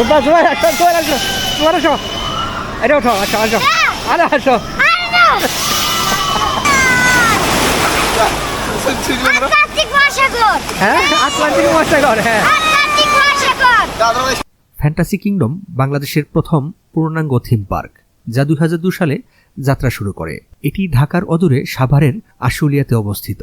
ওটা জোয়ার আসো আসো আসো আরে ওঠো আসো আসো আরে আসো ফ্যান্টাসি কিংডম বাংলাদেশের প্রথম পূর্ণাঙ্গ থিম পার্ক যা দুই সালে যাত্রা শুরু করে। এটি ঢাকার অদূরে সাভারের আশুলিয়াতে অবস্থিত।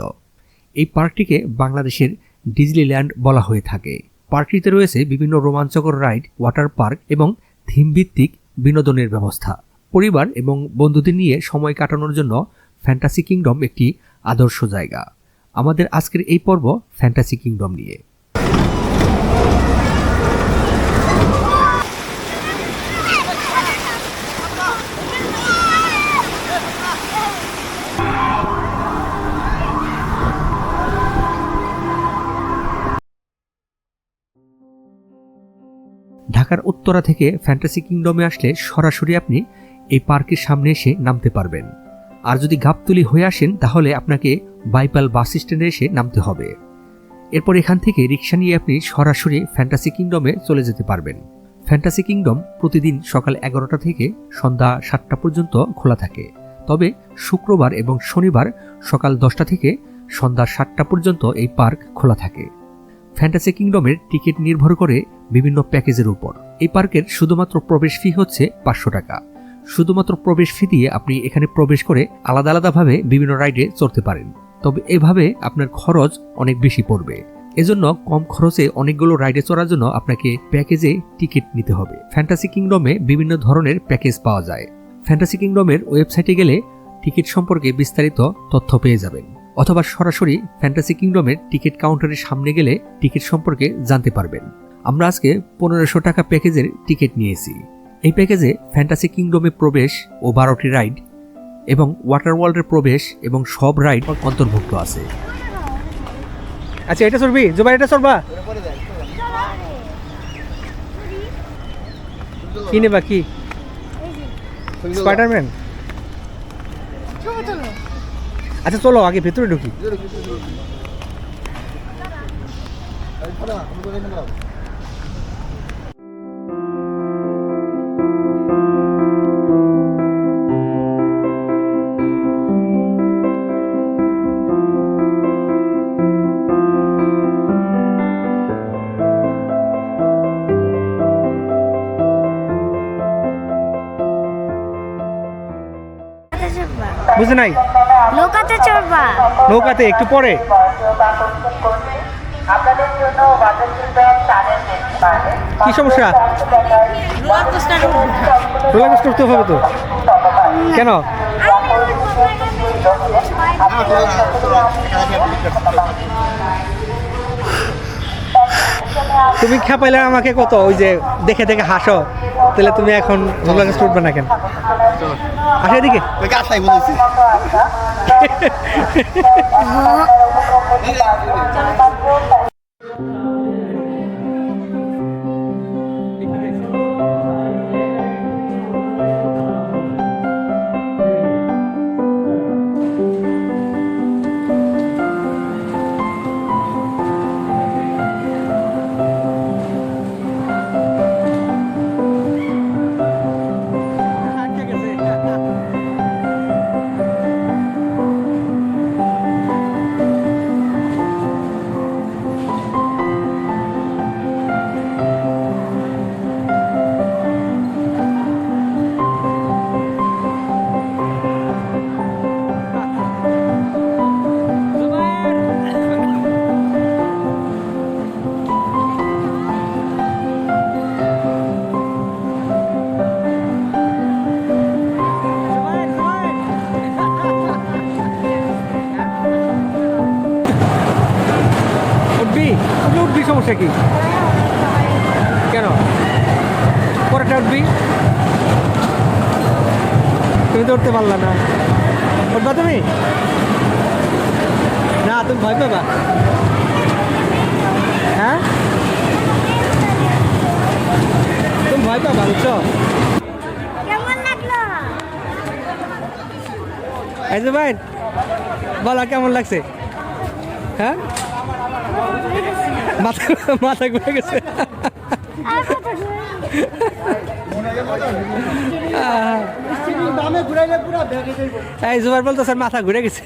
এই পার্কটিকে বাংলাদেশের ডিজনিল্যান্ড বলা হয়ে থাকে। পার্কটিতে রয়েছে বিভিন্ন রোমাঞ্চকর রাইড, ওয়াটার পার্ক এবং থিমভিত্তিক বিনোদনের ব্যবস্থা। পরিবার এবং বন্ধুদের নিয়ে সময় কাটানোর জন্য ফ্যান্টাসি কিংডম একটি আদর্শ জায়গা। আমাদের আজকের এই পর্ব ফ্যান্টাসি কিংডম নিয়ে। ঢাকার উত্তরা থেকে ফ্যান্টাসি কিংডমে আসলে সরাসরি আপনি এই পার্কের সামনে এসে নামতে পারবেন। আর যদি গাবতলি হয়ে আসেন, তাহলে আপনাকে বাইপাল বাস স্ট্যান্ডে এসে নামতে হবে। এরপর এখান থেকে রিক্সা নিয়ে আপনি সরাসরি ফ্যান্টাসি কিংডমে চলে যেতে পারবেন। ফ্যান্টাসি কিংডম প্রতিদিন সকাল এগারোটা থেকে সন্ধ্যা সাতটা পর্যন্ত খোলা থাকে। তবে শুক্রবার এবং শনিবার সকাল দশটা থেকে সন্ধ্যা সাতটা পর্যন্ত এই পার্ক খোলা থাকে। ফ্যান্টাসি কিংডমের টিকিট নির্ভর করে বিভিন্ন প্যাকেজের উপর। এই পার্কের শুধুমাত্র প্রবেশ ফি হচ্ছে পাঁচশো টাকা। শুধুমাত্র প্রবেশ ফি দিয়ে আপনি এখানে প্রবেশ করে আলাদা আলাদাভাবে বিভিন্ন রাইডে চড়তে পারেন। তবে এভাবে আপনার খরচ অনেক বেশি পড়বে। এজন্য কম খরচে অনেকগুলো রাইডে চড়ার জন্য আপনাকে প্যাকেজে টিকিট নিতে হবে। ফ্যান্টাসি কিংডমে বিভিন্ন ধরনের প্যাকেজ পাওয়া যায়। ফ্যান্টাসি কিংডমের ওয়েবসাইটে গেলে টিকিট সম্পর্কে বিস্তারিত তথ্য পেয়ে যাবেন। অথবা সরাসরি ফ্যান্টাসি কিংডমের টিকিট কাউন্টারের সামনে গেলে টিকিট সম্পর্কে জানতে পারবেন। আমরা আজকে পনেরোশো টাকা প্যাকেজের টিকিট নিয়েছি। এই প্যাকেজে ফ্যান্টাসি কিংডমে প্রবেশ ও বারোটি রাইড এবং ওয়াটার ওয়ার্ল্ডের প্রবেশ এবং সব রাইড অন্তর্ভুক্ত আছে। আচ্ছা এটা চড়বি? জুবাই এটা চড়বা? কি নেবা কি? স্পাইডারম্যান আচ্ছা চলো আগে ভেতরে ঢুকি। বুঝে নাই? নৌকাতে চড়বা। নৌকাতে, একটু পরে। কি সমস্যা? রোলার কোস্টার হবে তো। কেন? তুমি খেপাইলে আমাকে কত? ওই যে দেখে দেখে হাসো। তাহলে তুমি এখন রোলার কোস্টার উঠবে না কেন? আসো এদিকে। আশাই বলেছি সমস্যা কি? কেন? পরেটা উঠবি তুমি তো উঠতে পারলা না। উঠবা তুমি? না তুমি ভয় পাবা। হ্যাঁ? তুমি ভয় পাবা বুঝছ? লাগল? এই যে ভাই বলো কেমন লাগছে? হ্যাঁ? মাথা মাথা ঘুরে গেছে। এই জুবাই বলতো স্যার মাথা ঘুরে গেছে।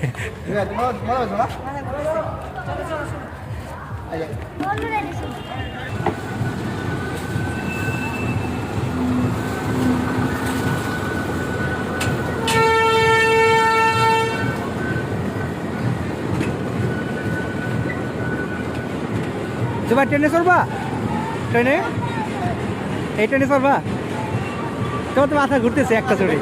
জুবাই ট্রেনে চড়বা? ট্রেনে? এই ট্রেনে চড়বা? তোমার তো মাথা ঘুরতেছে একটা চড়ে।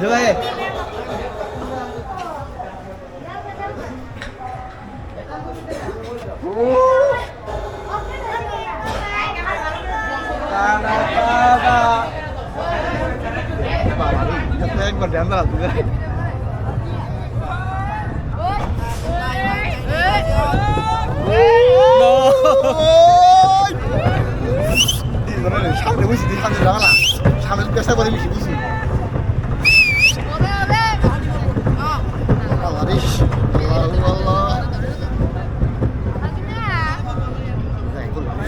누가 해? 따라따라 옆에 한걸 내안 나갔는데 이 노래는 샤워 내고 있으니 샤워 나가라. 샤워 뺏어버리면 기분이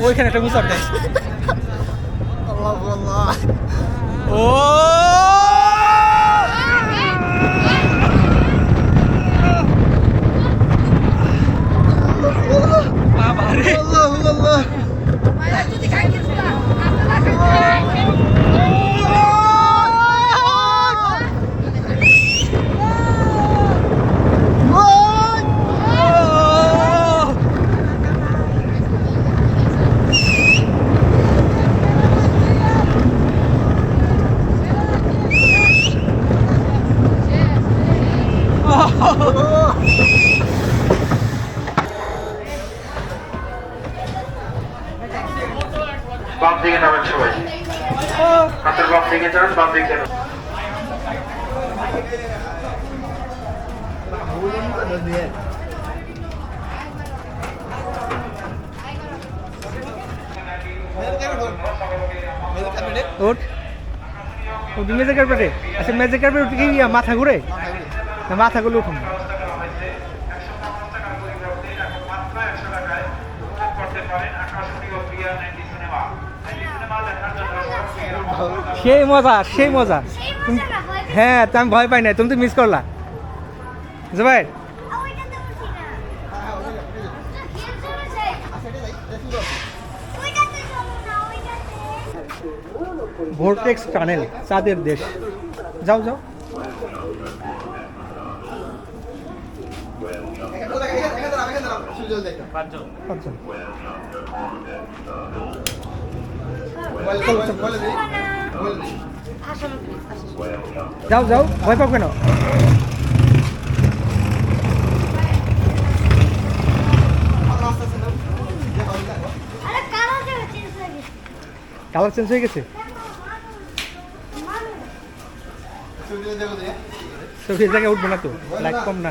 ওইখানে একটা দেয়। ওঠ উঠবি মেজে কার্পেটে আচ্ছা মেজে কার্পেট উঠে কি মাথা ঘুরে? না মাথাগুলো উঠুন। সেই মজা সেই মজা। হয়? হ্যাঁ তো আমি ভয় পাই নাই তুমি তো মিস করলা। জুবাই আ, ওইটাতে উঠি না। গেম চলে যায়। ওইটাতে চলো না, ওইটাতে। ভোরটেক্স টানেল চাঁদের দেশ। যাও যাও। যাও যাও। ভয় পাও কেন। কালার চেঞ্জ হয়ে গেছে। তো জায়গায় উঠবে না তো? লাইট কম না।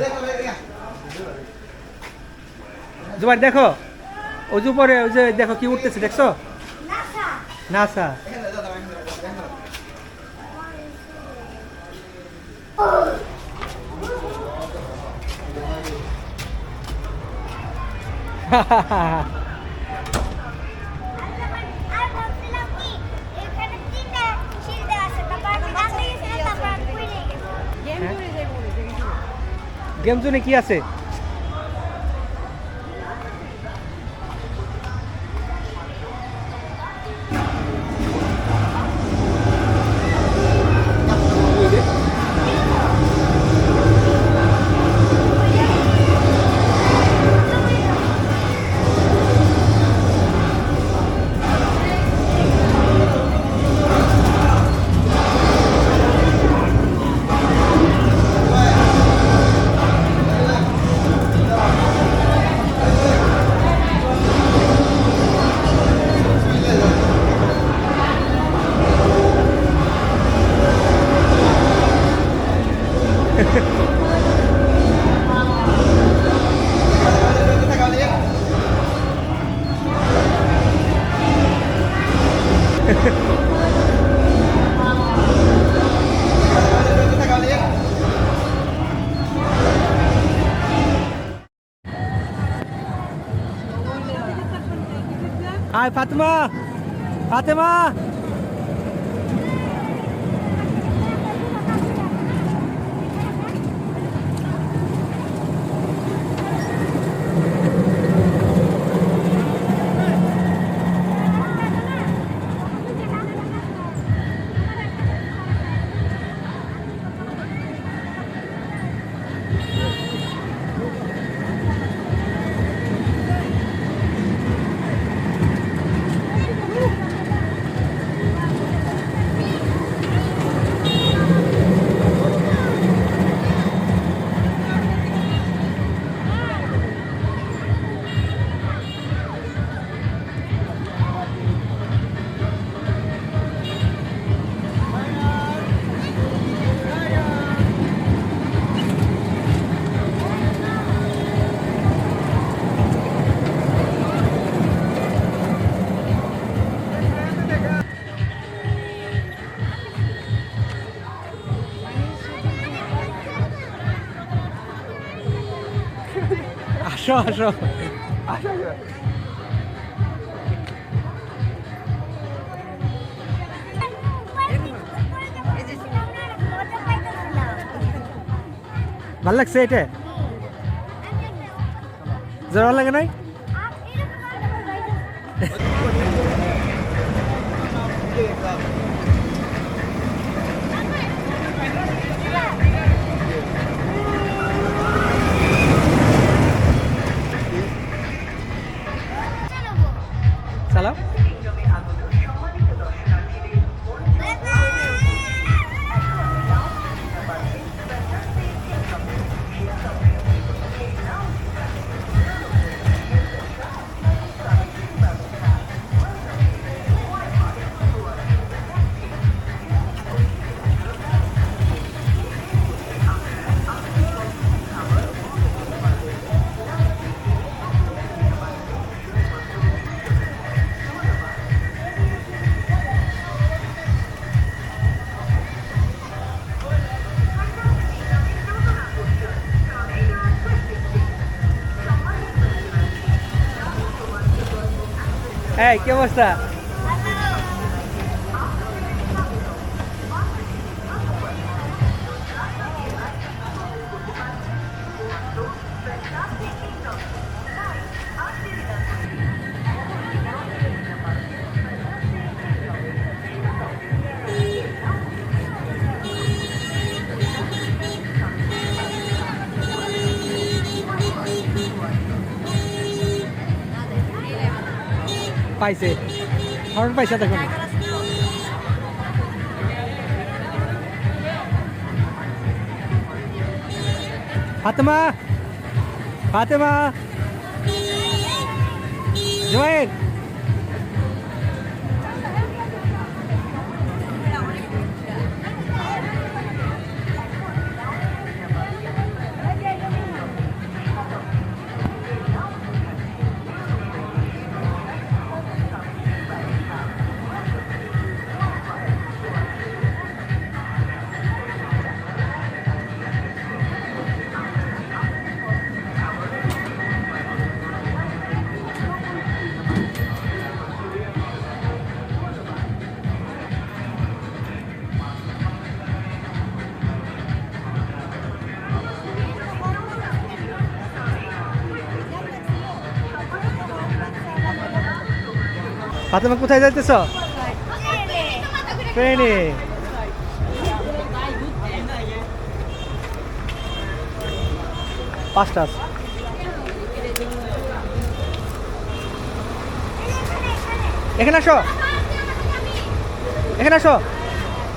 জুবাই, দেখো। ওই যে উপরে, ওই যে, দেখো কি উঠতেছে, দেখছ? নাসা। নাসা। আর গেম জোনে কি আছে? Ay Fatıma! Fatıma! Fatema Fatema আসো আসো ভালো লাগছে এটা জ্বর লাগে নাই চালাও এই কি অবস্থা? পাইছে। হরণ পাইছে দেখুন ফাতেমা ফাতেমা। জুয়াইন ফাতেমা, কোথায় যাইতেছ? ট্রেনে পাঁচটা আছে। এখানে আসো। এখানে আসো।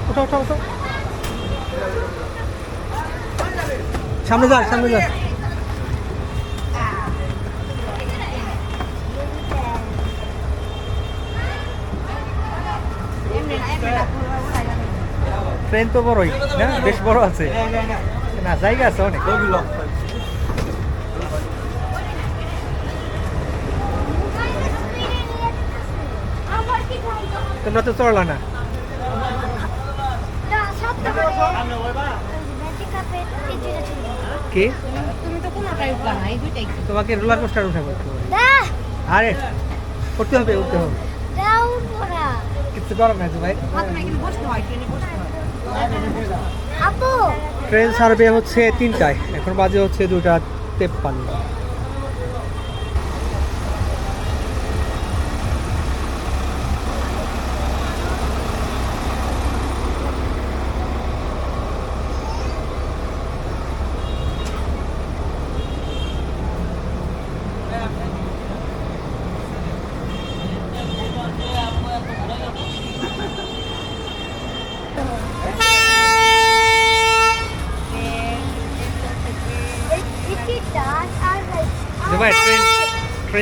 উঠো উঠো উঠো। সামনে যা সামনে যা ট্রেন তো বড়ই না? বেশ বড় আছে। না জায়গা আছে অনেক। তোমরা তো চড়লা না? কি? তোমাকে রোলার কোস্টার উঠাবো দা আরে উঠতে হবে উঠতে হবে। কিছু করার নাই তো ভাই। বসতে হয় ট্রেনে বসতে হয়। ট্রেন সার্ভে হচ্ছে তিনটায়। এখন বাজে হচ্ছে দুটা তেপ্পান্ন এটি ডান আর যে ভাই ট্রেন ট্রেন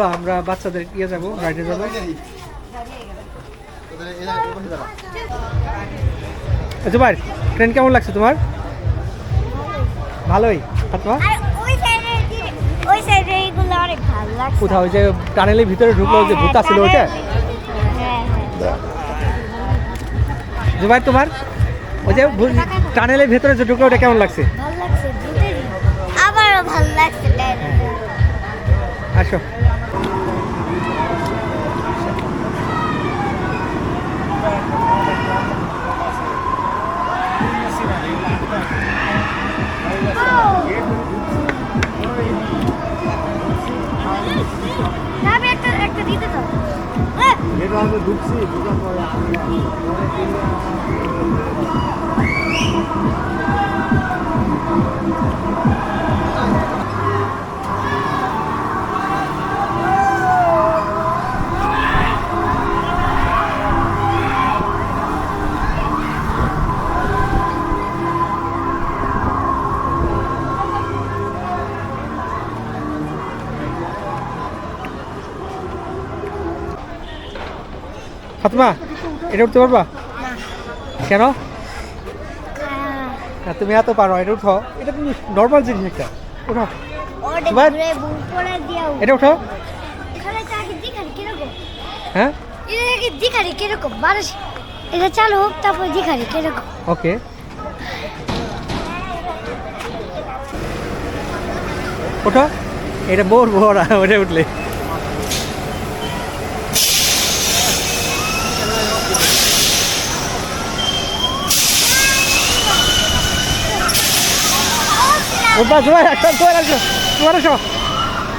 চলো আমরা বাচ্চাদের ইয়ে যাব রাইডে যাব। আচ্ছা ভাই ট্রেন কেমন লাগছে তোমার? ভালোই কোথাও যে টানেলের ভিতরে ঢুকলো যে ভূত ছিল ওটা হ্যাঁ হ্যাঁ ভাই তোমার? ওই যে টানেলের ভেতরে যে ঢুকলো ওটা কেমন লাগছে? আমারও ভালো লাগছে। আসো। হ্যাঁ ফাতেমা এটা উঠতে পারবা? কেন? না, তুমি এত পারো এটা উঠো। এটা তুমি নর্মাল জিনিস একটা। উঠো। এটা উঠো। হ্যাঁ এটা কি দিখারি কীরকম? বারোশ এটা চালু হোক তারপর দিখারি কীরকম? ওকে। ওঠো। এটা বোর বোর ওটা উঠলে। ওঠা জোয়ার আসো জোয়ার আসো জোয়ার আসো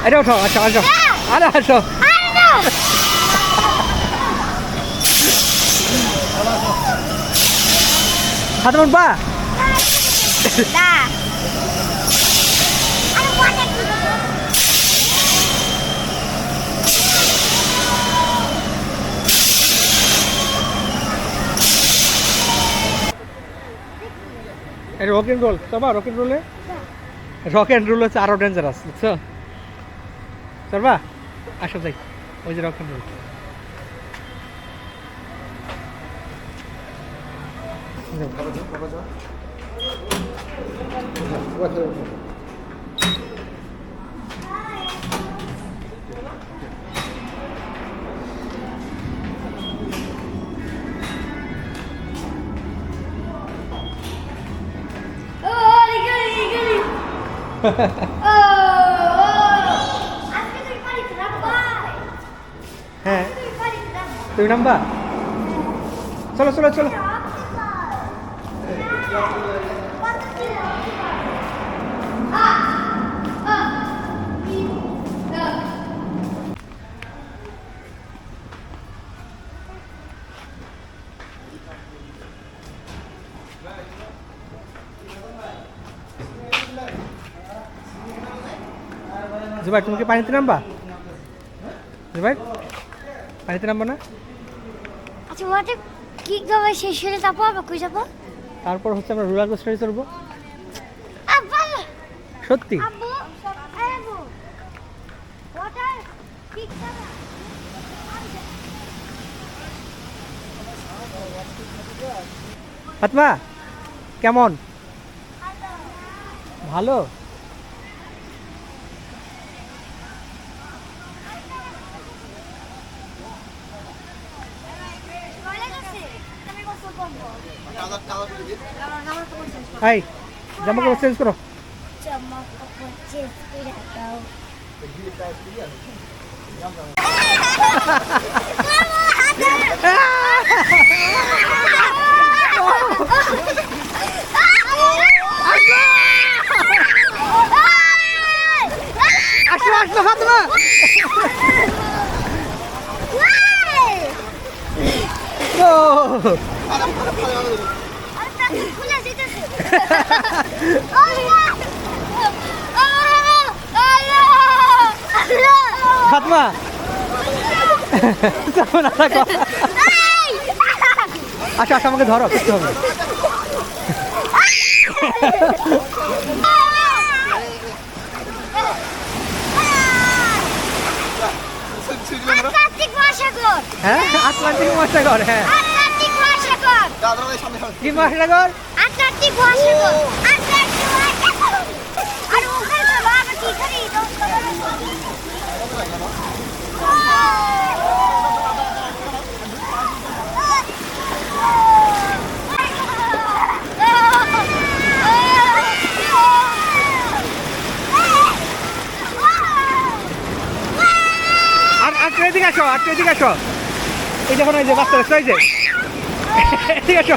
এটা ওঠো আসো আসো আরে আসো আরে না হাতে উঠবা আরে রক রক অ্যান্ড রোল হচ্ছে আরও ডেঞ্জারাস বুঝছ? চলবা, আসো যাই, ওই যে রক অ্যান্ড রোল ও ও আজকে তুই পারি না ভাই হ্যাঁ তুই পারি না তুমি নামবা চলো চলো চলো জুবাই তুমি কি পানিতে নামবা? জুবাই পানিতে নামবো না? আচ্ছা মাঠে কি গাবে শেষ হলে তারপর আবার কই যাব? তারপর হচ্ছে আমরা রোলার কোস্টারে চড়বো। সত্যি? ওয়াটার ফাতমা কেমন? ভালো লাগছে আমি কত করব কালার কালার করে দিন হাই জামা কাপড় চেঞ্জ করো জামা কাপড় চেঞ্জ করে দাও আসো আসো ফাতমা ও খুলে যেতেছে ফাতমা থাকো আসো আসো আমাকে ধরো করতে হবে। হ্যাঁ আটলান্টিক মহাসাগর হ্যাঁ। আটলান্টিক মহাসাগর। দাদা ভাই সামনে সামনে কি মহাসাগর? আর এদিকে আসো, আর এদিকে আসো। এই দেখো না, এই যে বাচ্চা বাচ্চা এই যে। এদিকে আসো।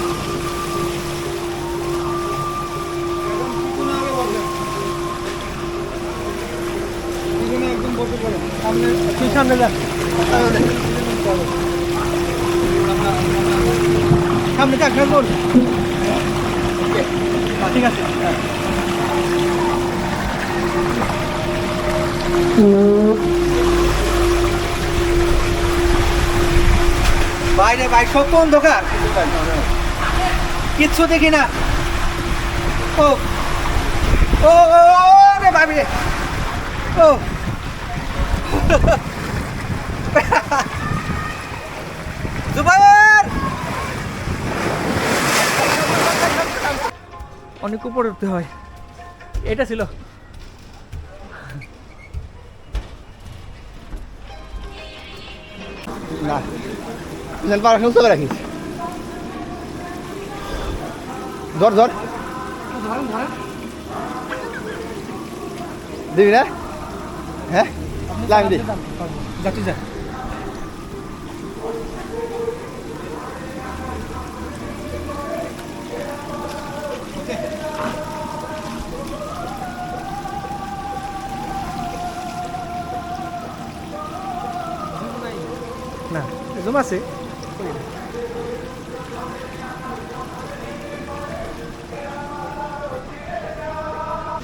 সামনে যা খেয়াল কর ঠিক আছে বাইরে বাইরে সব অন্ধকার কিচ্ছু দেখি না ও ও রে রে ও অনেক উপরে উঠতে হয়। এটা ছিল। না পারা সুস্থ রাখিস ধর ধর। দিবি না? হ্যাঁ? লাইন দি যা তুই যা না জমা আছে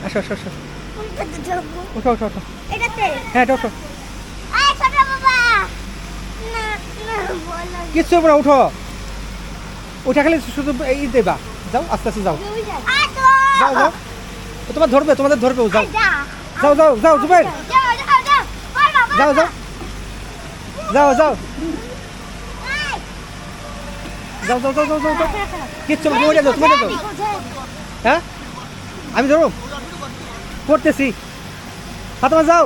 আসো আসো আসো? ওঠো ওঠো ওঠো হ্যাঁ বলো। কিচ্ছু হবে উঠো। উঠে খালি শুধু এই দেবা। যাও আস্তে আস্তে যাও। যাও যাও। তোমার ধরবে তোমাদের ধরবে যাও। যাও। যাও যাও জুবের যাও যাও যাও যাও। যাও যাও। যাও যাও। যাও যাও যাও যাও যাও কিচ্ছু তুমি যাও তুমি যাও হ্যাঁ? আমি ধরো করতেছি ফাতেমা যাও।